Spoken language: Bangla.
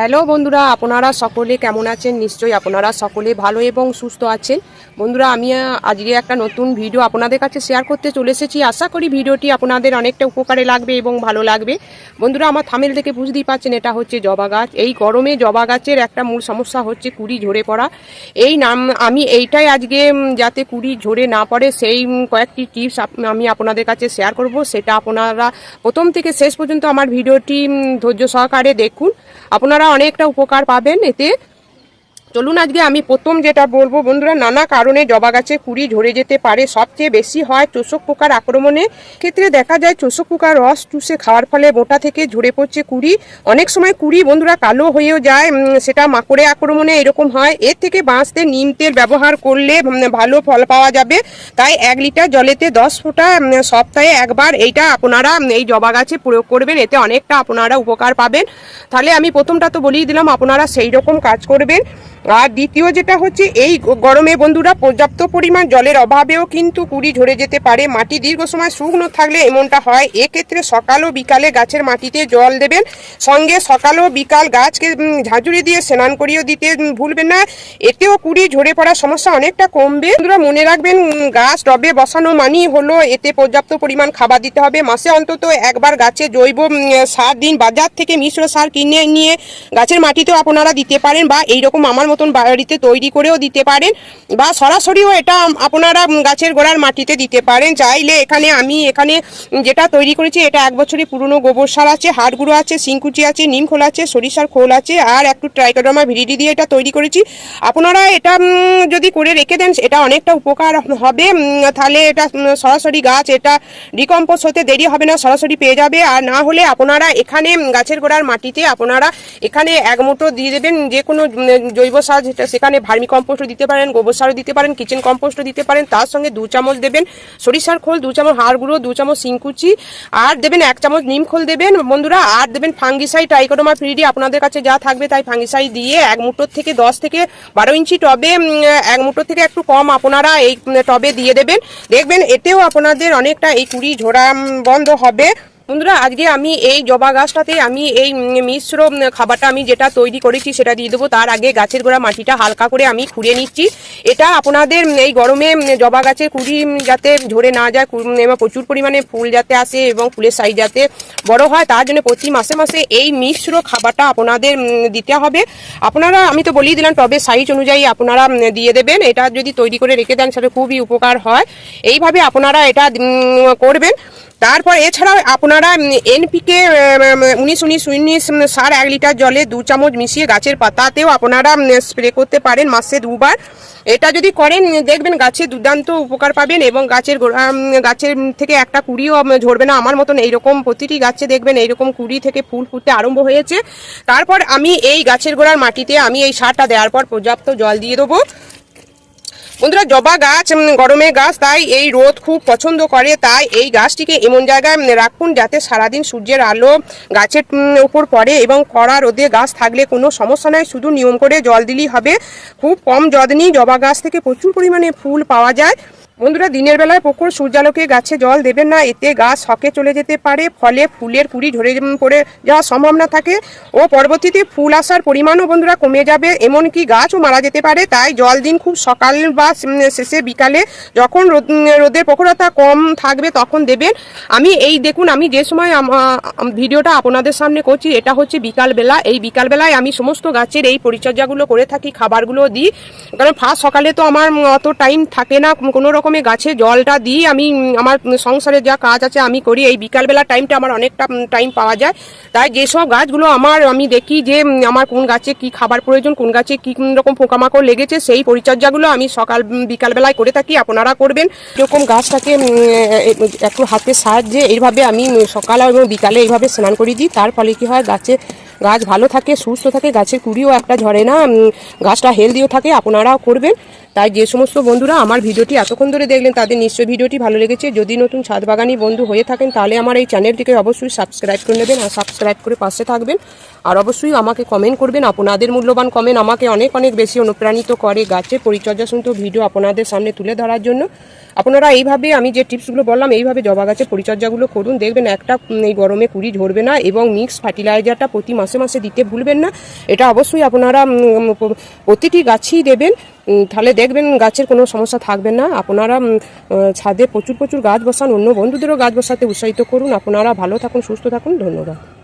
হ্যালো বন্ধুরা, আপনারা সকলে কেমন আছেন? নিশ্চয়ই আপনারা সকলে ভালো এবং সুস্থ আছেন। বন্ধুরা, আমি আজকে একটা নতুন ভিডিও আপনাদের কাছে শেয়ার করতে চলে এসেছি। আশা করি ভিডিওটি আপনাদের অনেকটা উপকারে লাগবে এবং ভালো লাগবে। বন্ধুরা, আমার থামেল থেকে বুঝতেই পারছেন, এটা হচ্ছে জবা গাছ। এই গরমে জবা গাছের একটা মূল সমস্যা হচ্ছে কুড়ি ঝরে পড়া। এই নাম, আমি এইটাই আজকে যাতে কুড়ি ঝরে না পড়ে, সেই কয়েকটি টিপস আমি আপনাদের কাছে শেয়ার করব। সেটা আপনারা প্রথম থেকে শেষ পর্যন্ত আমার ভিডিওটি ধৈর্য সহকারে দেখুন। আপনারা অনেকটা উপকার পাবেন এতে। চলুন আজকে আমি প্রথম যেটা বলব, বন্ধুরা, নানা কারণে জবা গাছে কুড়ি ঝরে যেতে পারে, সবচেয়ে বেশি হয় চোষক পোকার আক্রমণে। ক্ষেত্রে দেখা যায় চোষক পোকার রস চুষে খাওয়ার ফলে মোটা থেকে ঝরে পড়ছে কুড়ি। অনেক সময় কুড়ি, বন্ধুরা, কালো হয়েও যায় সেটা মাকড়ে আক্রমণে এরকম হয়। এর থেকে বাঁচতে নিম তেল ব্যবহার করলে ভালো ফল পাওয়া যাবে। তাই এক লিটার জলেতে দশ ফোঁটা সপ্তাহে একবার এইটা আপনারা এই জবা গাছে প্রয়োগ করবেন। এতে অনেকটা আপনারা উপকার পাবেন। তাহলে আমি প্রথমটা তো বলেই দিলাম, আপনারা সেই রকম কাজ করবেন। আর দ্বিতীয় যেটা হচ্ছে, এই গরমে বন্ধুরা পর্যাপ্ত পরিমাণ জলের অভাবেও কিন্তু কুড়ি ঝরে যেতে পারে। মাটি দীর্ঘ সময় শুকনো থাকলে এমনটা হয়। এক্ষেত্রে সকাল ও বিকালে গাছের মাটিতে জল দেবেন। সঙ্গে সকাল ও বিকাল গাছকে ঝাঁঝুরি দিয়ে স্নান করিয়ে দিতে ভুলবেন না। এতেও কুড়ি ঝরে পড়ার সমস্যা অনেকটা কমবে। বন্ধুরা, মনে রাখবেন গাছ টবে বসানো মানেই হলো এতে পর্যাপ্ত পরিমাণ খাবার দিতে হবে। মাসে অন্তত একবার গাছে জৈব সার দিন, বাজার থেকে মিশ্র সার কিনে নিয়ে গাছের মাটিতেও আপনারা দিতে পারেন বা এইরকম আমার মতন বাড়িতে তৈরি করেও দিতে পারেন বা সরাসরিও এটা আপনারা গাছের গোড়ার মাটিতে দিতে পারেন। চাইলে এখানে আমি এখানে যেটা তৈরি করেছি এটা এক বছরের পুরনো গোবর সার আছে হাড় গুঁড়ো আছে সিংকুচি আছে, নিম খোল আছে, সরিষার খোল আছে আর একটু ট্রাইকোডামা ভিডিডি দিয়ে এটা তৈরি করেছি। আপনারা এটা যদি করে রেখে দেন এটা অনেকটা উপকার হবে। তাহলে এটা সরাসরি গাছ এটা ডিকম্পোজ হতে দেরি হবে না, সরাসরি পেয়ে যাবে। আর না হলে আপনারা এখানে গাছের গোড়ার মাটিতে আপনারা এখানে এক মুঠো দিয়ে দেবেন, যে কোনো জৈব সার যেটা সেখানে ভার্মি কম্পোস্টও দিতে পারেন, গোবর সারও দিতে পারেন, কিচেন কম্পোস্টও দিতে পারেন, তার সঙ্গে দু চামচ দেবেন সরিষার খোল, দু চামচ হাড় গুঁড়ো, দু চামচ সিংকুচি আর দেবেন এক চামচ নিম খোল দেবেন। বন্ধুরা, আর দেবেন ফাঙ্গিসাই টাইকোডোমা ফ্রিডি আপনাদের কাছে যা থাকবে তাই ফাঙ্গিসাই দিয়ে এক মুঠোর থেকে দশ থেকে বারো ইঞ্চি টবে এক মুঠোর থেকে একটু কম আপনারা এই টবে দিয়ে দেবেন। দেখবেন এতেও আপনাদের অনেকটা এই কুড়ি ঝোড়া বন্ধ হবে। বন্ধুরা, আজকে আমি এই জবা গাছটাতে আমি এই মিশ্র খাবারটা আমি যেটা তৈরি করেছি সেটা দিয়ে দেবো। তার আগে গাছের গোড়া মাটিটা হালকা করে আমি খুঁড়ে নিচ্ছি। এটা আপনাদের এই গরমে জবা গাছের কুড়ি যাতে ঝরে না যায় প্রচুর পরিমাণে ফুল যাতে আসে এবং ফুলের সাইজ যাতে বড় হয়, তার জন্য প্রতি মাসে মাসে এই মিশ্র খাবারটা আপনাদের দিতে হবে। আপনারা, আমি তো বলেই দিলাম টবে সাইজ অনুযায়ী আপনারা দিয়ে দেবেন। এটা যদি তৈরি করে রেখে দেন, সেটা খুবই উপকার হয়। এইভাবে আপনারা এটা করবেন। তারপর এছাড়াও আপনারা এনপিকে উনিশ উনিশ উনিশ সার এক লিটার জলে দু চামচ মিশিয়ে গাছের পাতাতেও আপনারা স্প্রে করতে পারেন মাসে দুবার। এটা যদি করেন দেখবেন গাছে দুর্দান্ত উপকার পাবেন এবং গাছের গাছের থেকে একটা কুড়িও ঝরবে না। আমার মতন এইরকম প্রতিটি গাছে দেখবেন এইরকম কুড়ি থেকে ফুল ফুটতে আরম্ভ হয়েছে। তারপর আমি এই গাছের গোড়ার মাটিতে আমি এই সারটা দেওয়ার পর পর্যাপ্ত জল দিয়ে দেবো। বন্ধুরা জবা গাছ গরমে গাছ, তাই এই রোদ খুব পছন্দ করে, তাই এই গাছটিকে এমন জায়গায় রাখুন যাতে সারাদিন সূর্যের আলো গাছের উপর পড়ে এবং কড়া রোদে গাছ থাকলে কোনো সমস্যা নয় শুধু নিয়ম করে জল দিলেই হবে। খুব কম যত্নেই জবা গাছ থেকে প্রচুর পরিমাণে ফুল পাওয়া যায়। বন্ধুরা, দিনের বেলায় প্রখর সূর্যালোকে গাছে জল দেবেন না, এতে গাছ শকে চলে যেতে পারে, ফলে ফুলের কুড়ি ঝরে পড়ে যাওয়ার সম্ভাবনা থাকে ও পরবর্তীতে ফুল আসার পরিমাণও বন্ধুরা কমে যাবে, এমনকি গাছও মারা যেতে পারে, তাই জল দিন খুব সকাল বা শেষে বিকালে, যখন রোদ, রোদের প্রখরতা কম থাকবে তখন দেবেন। আমি এই দেখুন, আমি যে সময় ভিডিওটা আপনাদের সামনে করছি, এটা হচ্ছে বিকালবেলা, এই বিকালবেলায় আমি সমস্ত গাছের এই পরিচর্যাগুলো করে থাকি, খাবারগুলো দিই, কারণ ফার্স্ট সকালে তো আমার অত টাইম থাকে না, কোনো রকমের গাছে জলটা দিই, আমি আমার সংসারে যা কাজ আছে আমি করি। এই বিকালবেলা টাইমটা আমার অনেকটা টাইম পাওয়া যায়। তাই যেসব গাছগুলো আমার, আমি দেখি যে আমার কোন গাছে কি খাবার প্রয়োজন, কোন গাছে কি রকম পোকামাকড় লেগেছে, সেই পরিচর্যাগুলো আমি সকাল বিকালবেলায় করে থাকি, আপনারা করবেন। এরকম গাছটাকে একটু হাতের সাহায্যে এইভাবে আমি সকাল এবং বিকালে এইভাবে স্নান করে দিই। তার ফলে কি হয়, গাছে, গাছ ভালো থাকে, সুস্থ থাকে গাছের কুড়িও একটা ঝরে না গাছটা হেলদিও থাকে, আপনারাও করবেন। তাই যে সমস্ত বন্ধুরা আমার ভিডিওটি এতক্ষণ ধরে দেখলেন, তাদের নিশ্চয়ই ভিডিওটি ভালো লেগেছে। যদি নতুন ছাদ বাগানি বন্ধু হয়ে থাকেন, তাহলে আমার এই চ্যানেলটিকে অবশ্যই সাবস্ক্রাইব করে নেবেন আর সাবস্ক্রাইব করে পাশে থাকবেন। আর অবশ্যই আমাকে কমেন্ট করবেন। আপনাদের মূল্যবান কমেন্ট আমাকে অনেক অনেক বেশি অনুপ্রাণিত করে গাছের পরিচর্যা শুনতে ভিডিও আপনাদের সামনে তুলে ধরার জন্য। আপনারা এইভাবে আমি যে টিপসগুলো বললাম, এইভাবে জবা গাছের পরিচর্যাগুলো করুন। দেখবেন একটা এই গরমে কুড়ি ঝরবে না এবং মিক্স ফার্টিলাইজারটা প্রতি মাসে মাসে দিতে ভুলবেন না। এটা অবশ্যই আপনারা প্রতিটি গাছই দেবেন। তাহলে দেখবেন গাছের কোনো সমস্যা থাকবে না। আপনারা ছাদে প্রচুর প্রচুর গাছ বসান, অন্য বন্ধুদেরও গাছ বসাতে উৎসাহিত করুন। আপনারা ভালো থাকুন, সুস্থ থাকুন। ধন্যবাদ।